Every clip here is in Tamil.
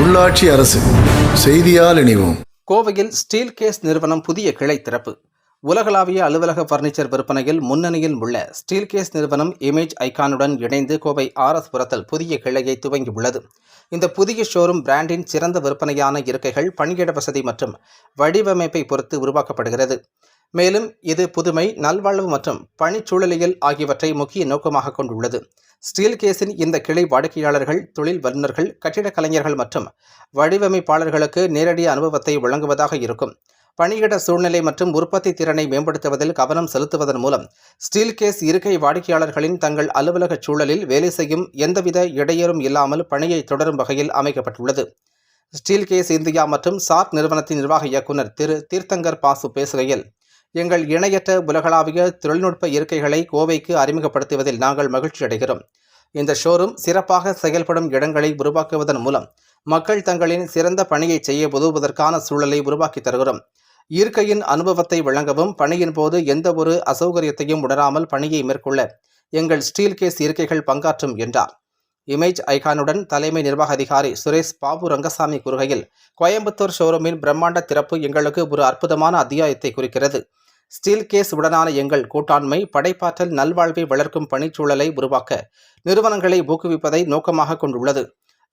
உள்ளாட்சி அரசு செய்தியால் இணைவோம். கோவையில் ஸ்டீல் கேஸ் நிறுவனம் புதிய கிளை திறப்பு. உலகளாவிய அலுவலக பர்னிச்சர் விற்பனையில் முன்னணியில் உள்ள ஸ்டீல் கேஸ் நிறுவனம் இமேஜ் ஐகானுடன் இணைந்து கோவை ஆர்எஸ் புரத்தில் புதிய கிளையை துவங்கியுள்ளது. இந்த புதிய ஷோரூம் பிராண்டின் சிறந்த விற்பனையான இருக்கைகள் பணியிட வசதி மற்றும் வடிவமைப்பை பொறுத்து உருவாக்கப்படுகிறது. மேலும் இது புதுமை நல்வாழ்வு மற்றும் பணிச்சூழலியல் ஆகியவற்றை முக்கிய நோக்கமாக கொண்டுள்ளது. ஸ்டீல் கேஸின் இந்த கிளை வாடிக்கையாளர்கள் தொழில் வல்லுநர்கள் கட்டிடக் கலைஞர்கள் மற்றும் வடிவமைப்பாளர்களுக்கு நேரடி அனுபவத்தை வழங்குவதாக இருக்கும். பணியிட சூழ்நிலை மற்றும் உற்பத்தி திறனை மேம்படுத்துவதில் கவனம் செலுத்துவதன் மூலம் ஸ்டீல் கேஸ் இருக்கை வாடிக்கையாளர்களின் தங்கள் அலுவலக சூழலில் வேலை செய்யும் எந்தவித இடையூறும் இல்லாமல் பணியை தொடரும் வகையில் அமைக்கப்பட்டுள்ளது. ஸ்டீல் கேஸ் இந்தியா மற்றும் சார்க் நிறுவனத்தின் நிர்வாக இயக்குனர் திரு தீர்த்தங்கர் பாசு பேசுகையில் எங்கள் இணையற்ற உலகளாவிய தொழில்நுட்ப இருக்கைகளை கோவைக்கு அறிமுகப்படுத்துவதில் நாங்கள் மகிழ்ச்சி அடைகிறோம். இந்த ஷோரூம் சிறப்பாக செயல்படும் இடங்களை உருவாக்குவதன் மூலம் மக்கள் தங்களின் சிறந்த பணியை செய்ய உதவுவதற்கான சூழலை உருவாக்கி தருகிறோம். இருக்கையின் அனுபவத்தை வழங்கவும் பணியின் போது எந்த ஒரு அசௌகரியத்தையும் உணராமல் பணியை மேற்கொள்ள எங்கள் ஸ்டீல் கேஸ் இருக்கைகள் பங்காற்றும் என்றார். இமேஜ் ஐகானுடன் தலைமை நிர்வாக அதிகாரி சுரேஷ் பாபு ரங்கசாமி கூறுகையில் கோயம்புத்தூர் ஷோரூமின் பிரம்மாண்ட திறப்பு எங்களுக்கு ஒரு அற்புதமான அத்தியாயத்தை குறிக்கிறது. ஸ்டீல் கேஸ் உடனான எங்கள் கூட்டாண்மை படைப்பாற்றல் நல்வாழ்வை வளர்க்கும் பணிச்சூழலை உருவாக்க நிறுவனங்களை ஊக்குவிப்பதை நோக்கமாக கொண்டுள்ளது.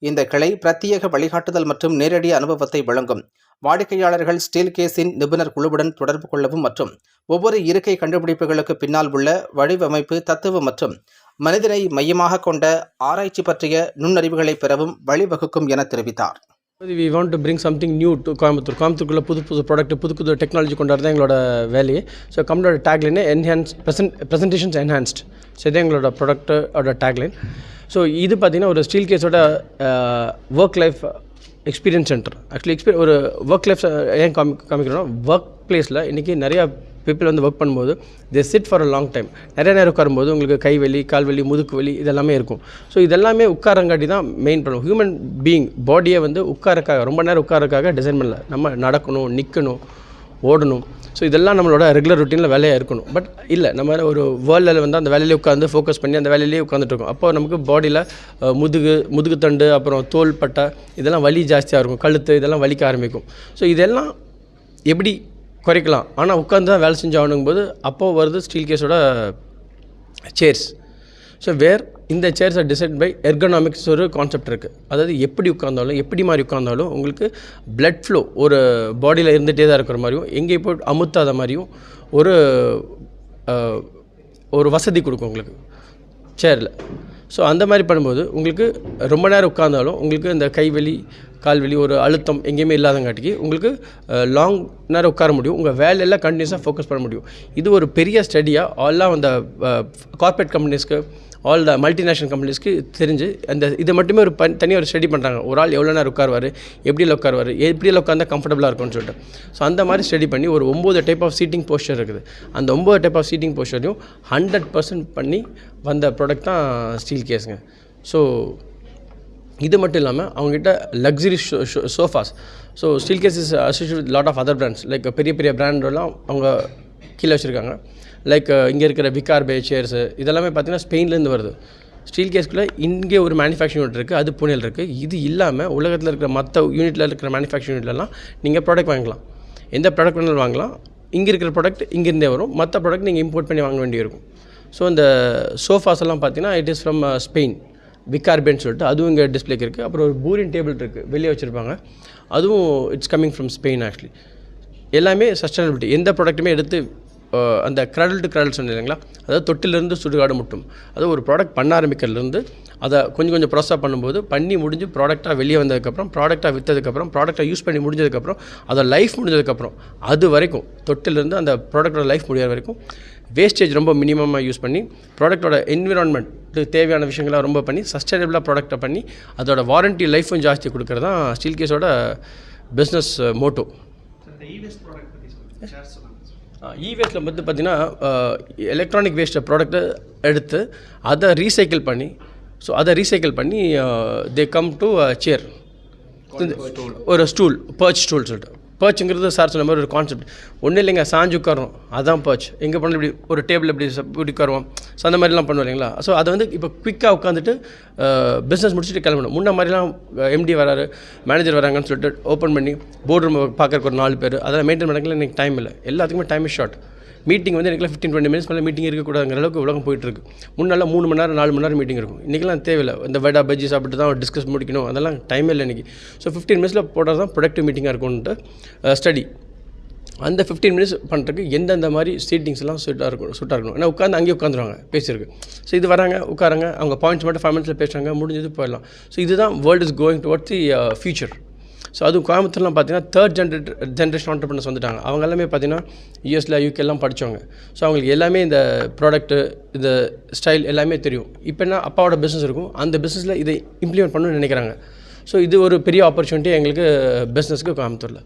இந்த கிளை பிரத்யேக வழிகாட்டுதல் மற்றும் நேரடி அனுபவத்தை வழங்கும். வாடிக்கையாளர்கள் ஸ்டீல் கேஸின் நிபுணர் குழுவுடன் தொடர்பு கொள்ளவும் மற்றும் ஒவ்வொரு இருக்கை கண்டுபிடிப்புகளுக்கு பின்னால் உள்ள வடிவமைப்பு தத்துவம் மற்றும் மனிதனை மையமாக கொண்ட ஆராய்ச்சி பற்றிய நுண்ணறிவுகளை பெறவும் வழிவகுக்கும் என தெரிவித்தார். We want to bring something new to Coimbatore கோயம்புத்தூருக்குள்ளே புது புது ப்ராடக்ட் புது புது டெக்னாலஜி கொண்டாடுறது தான் எங்களோட வேலையே. ஸோ கம்பெனியோட டேக்லைனே enhance present presentations enhanced so இது எங்களோட ப்ராடக்ட்டோட டேக்லைன் ஸோ இது பார்த்திங்கன்னா ஒரு ஸ்டீல் கேஸோட work life experience center actually experience ஒரு ஒர்க் லைஃப் ஏன் காமி காமிக்கிறோம் ஒர்க் பிளேஸில் இன்றைக்கி நிறையா பீப்புள் வந்து ஒர்க் பண்ணும்போது they sit for a long time நிறைய நேரம் உட்காரும்போது உங்களுக்கு கை வலி கால் வலி முதுக்கு வலி இதெல்லாமே இருக்கும். ஸோ இதெல்லாமே உட்காரங்காட்டி தான் மெயின் ப்ராப்ளம் ஹியூமன் பீயிங் பாடியை வந்து உட்காரக்காக ரொம்ப நேரம் உட்காரக்காக டிசைன் பண்ணல. நம்ம நடக்கணும் நிற்கணும் ஓடணும். ஸோ இதெல்லாம் நம்மளோட ரெகுலர் ருட்டீனில் வேலையாக இருக்கணும். பட் இல்லை நம்ம ஒரு வேர்ல்டில் வந்து அந்த வேலையிலே உட்காந்து ஃபோக்கஸ் பண்ணி அந்த வேலையிலேயே உட்காந்துட்ருக்கோம் அப்போ நமக்கு பாடியில் முதுகு முதுகு தண்டு அப்புறம் தோல் பட்டை இதெல்லாம் வலி ஜாஸ்தியாக இருக்கும். கழுத்து இதெல்லாம் வலிக்க ஆரம்பிக்கும். ஸோ இதெல்லாம் எப்படி குறைக்கலாம். ஆனால் உட்காந்து தான் வேலை செஞ்சாகணுங்கும் போது அப்போது வருது ஸ்டீல் கேஸோட சேர்ஸ் ஸோ வேர் இந்த சேர்ஸ் டிசைட் பை எர்கனாமிக்ஸ் ஒரு கான்செப்ட் இருக்குது அதாவது எப்படி உட்காந்தாலும் எப்படி மாதிரி உட்காந்தாலும் உங்களுக்கு பிளட் ஃப்ளோ ஒரு பாடியில் இருந்துகிட்டே தான் இருக்கிற மாதிரியும் எங்கேயும் போய் அமுத்தாத மாதிரியும் ஒரு ஒரு வசதி கொடுக்கும் உங்களுக்கு சேரில் ஸோ அந்த மாதிரி பண்ணும்போது உங்களுக்கு ரொம்ப நேரம் உட்காந்தாலும் உங்களுக்கு இந்த கைவலி கால்வலி ஒரு அழுத்தம் எங்கேயுமே இல்லாதங்காட்டிக்கு உங்களுக்கு லாங் நேரம் உட்கார முடியும். உங்கள் வேலையெல்லாம் கண்டினியூஸாக ஃபோக்கஸ் பண்ண முடியும். இது ஒரு பெரிய ஸ்டடியாக ஆல்லாம் அந்த கார்ப்பரேட் கம்பெனிஸ்க்கு ஆல் த மல்டிநேஷனல் கம்பெனிஸ்க்கு தெரிஞ்சு அந்த இதை மட்டுமே ஒரு பன் தனியாக ஒரு ஸ்டடி பண்ணுறாங்க ஒரு ஆள் எவ்வளோ நேரம் உட்காருவார் எப்படியில் உட்காருவார் எப்படியில் உட்காந்தா கம்ஃபர்டபுளாக இருக்கும்னு சொல்லிட்டு. ஸோ அந்த மாதிரி ஸ்டடி பண்ணி ஒரு ஒம்பது டைப் ஆஃப் சீட்டிங் போஸ்டர் இருக்குது. அந்த ஒம்பது டைப் ஆஃப் சீட்டிங் போஸ்டரையும் ஹண்ட்ரட் பர்சன்ட் பண்ணி வந்த ப்ராடக்ட் தான் ஸ்டீல் கேஸுங்க ஸோ இது மட்டும் இல்லாமல் அவங்ககிட்ட luxury sofas so Steelcase is associate with lot of other brands like பெரிய பெரிய பிராண்டெல்லாம் அவங்க கீழே வச்சுருக்காங்க. லைக் இங்கே இருக்கிற விகார் பே சேர்ஸு இதெல்லாமே பார்த்தீங்கன்னா ஸ்பெயின்லேருந்து வருது. ஸ்டீல் கேஸ்க்குள்ளே இங்கே ஒரு மேனுஃபேக்சரிங் யூனிட் இருக்குது அது புனேல் இருக்குது இது இல்லாமல் உலகத்தில் இருக்கிற மற்ற யூனிட்டில் இருக்கிற மேனுஃபேக்சரிங் யூனிட்லலாம் நீங்கள் ப்ராடக்ட் வாங்கலாம் எந்த ப்ராடக்ட் வேணாலும் வாங்கலாம். இங்கே இருக்கிற ப்ராடக்ட் இங்கேருந்தே வரும். மற்ற ப்ராடக்ட் நீங்கள் இம்போர்ட் பண்ணி வாங்க வேண்டியிருக்கும். ஸோ இந்த சோஃபாஸ் எல்லாம் பார்த்தீங்கன்னா it is from Spain uh, விகார்பேன்னு சொல்லிட்டு அதுவும் இங்கே டிஸ்பிளேக்கு இருக்குது அப்புறம் ஒரு பூரின் டேபிள் இருக்குது வெளியே வச்சுருப்பாங்க. அதுவும் it's coming from Spain actually எல்லாமே சஸ்டைனபிலிட்டி எந்த ப்ராடக்ட்டுமே எடுத்து அந்த கிராடல் டு கிராடல் சொன்னேன் இல்லைங்களா? அதாவது தொட்டிலிருந்து சுடுகாடு முட்டும். அது ஒரு ப்ராடக்ட் பண்ண ஆரம்பிக்கிறதுலேருந்து அதை கொஞ்சம் கொஞ்சம் ப்ராசஸ் பண்ணும்போது பண்ணி முடிஞ்சு ப்ராடக்டாக வெளியே வந்ததுக்கப்புறம் ப்ராடக்டாக விற்றதுக்கப்புறம் ப்ராடக்டாக யூஸ் பண்ணி முடிஞ்சதுக்கப்புறம் அதோட லைஃப் முடிஞ்சதுக்கப்புறம் அது வரைக்கும் தொட்டிலிருந்து அந்த ப்ராடக்டோட லைஃப் முடியாத வரைக்கும் வேஸ்டேஜ் ரொம்ப மினிமமாக யூஸ் பண்ணி ப்ராடக்ட்டோட என்விரான்மெண்ட்டுக்கு தேவையான விஷயங்களை ரொம்ப பண்ணி சஸ்டைனபிளாக ப்ராடக்ட்டை பண்ணி அதோட வாரண்ட்டி லைஃப்பும் ஜாஸ்தி கொடுக்கறது தான் ஸ்டீல் கேஸோட பிஸ்னஸ் மோட்டோ இ வேஸ்ட்டில் வந்து பார்த்தீங்கன்னா எலக்ட்ரானிக் வேஸ்ட் ப்ராடக்ட்டை எடுத்து அதை ரீசைக்கிள் பண்ணி ஸோ அதை ரீசைக்கிள் பண்ணி தே கம் டு சேர் ஒரு ஸ்டூல் பர்ச் ஸ்டூல் சொல்லிட்டு. பர்ச்சுங்கிறது சார் சொன்ன மாதிரி ஒரு கான்செப்ட் ஒன்றும் இல்லைங்க சாஞ்சு உட்காரோம் அதான் பர்ச் எங்கே போனாலும் இப்படி ஒரு டேபிள் இப்படி இப்படி உட்காருவோம். ஸோ அந்த மாதிரிலாம் பண்ணுவோம் இல்லைங்களா? ஸோ அதை வந்து இப்போ குயிக்காக உட்காந்துட்டு பிஸ்னஸ் முடிச்சுட்டு கிளம்பணும். முன்ன மாதிரிலாம் எம்டி வராரு மேனேஜர் வராங்கன்னு சொல்லிட்டு ஓப்பன் பண்ணி போர்ட் ரூம் பார்க்கறக்கு ஒரு நாலு பேர். அதெல்லாம் மெயின்டைன் பண்ணக்கல எனக்கு டைம் இல்லை. எல்லாத்துக்குமே டைம் ஷார்ட் மீட்டிங் வந்து எனக்குலாம் ஃபிஃப்டீன் டுவெண்ட்டி மினிட்ஸ் மேலே மீட்டிங் இருக்கக்கூடாதுங்கிற அளவுக்கு உலகம் போயிட்டுருக்கு. முன்னெல்லாம் மூணு மணி நேரம் நாலு மணி நேரம் மீட்டிங் இருக்கும். இன்றைக்கெல்லாம் தேவையில்லை. இந்த வடா பஜ்ஜி சாப்பிட்டு தான் டிஸ்கஸ் முடிக்கணும். அதெல்லாம் டைமே இல்லை இன்றைக்கி ஸோ ஃபிஃப்டீன் மினிட்ஸில் போட்டால் தான் ப்ரொடக்டிவ் மீட்டிங்காக இருக்கும்ன்ட்டு ஸ்டடி அந்த ஃபிஃப்டீன் மினிட்ஸ் பண்ணுறதுக்கு எந்தெந்த மாதிரி சீட்டிங்ஸ்லாம் சூட்டாக இருக்கும் சூட்டாக இருக்கணும். ஏன்னா உட்காந்து அங்கேயே உட்காந்துருவாங்க பேசியிருக்கு. ஸோ இது வராங்க உட்காராங்க. அவங்க பாயிண்ட்ஸ் மட்டும் ஃபைவ் மினிட்ஸில் பேசுகிறாங்க முடிஞ்சது போயிடலாம். ஸோ இதுதான் world is going towards the future so அதுவும் கோயம்புத்தூர்லாம் பார்த்தீங்கன்னா தேர்ட் ஜென்ரேட் ஜென்ரேஷன் ஆண்டர்பனர்ஸ் வந்துட்டாங்க. அவங்க எல்லாமே பார்த்தீங்கன்னா யூஎஸில் யூகேலாம் படித்தவங்க ஸோ அவங்களுக்கு எல்லாமே இந்த ப்ராடக்ட்டு இந்த ஸ்டைல் எல்லாமே தெரியும். இப்போ என்ன? அப்பாவோட பிஸ்னஸ் இருக்கும். அந்த பிஸ்னஸில் இதை இம்ப்ளிமெண்ட் பண்ணணும்னு நினைக்கிறாங்க. ஸோ இது ஒரு பெரிய ஆப்பர்ச்சுனிட்டி எங்களுக்கு பிஸ்னஸ்க்கு கோயம்புத்தூரில்.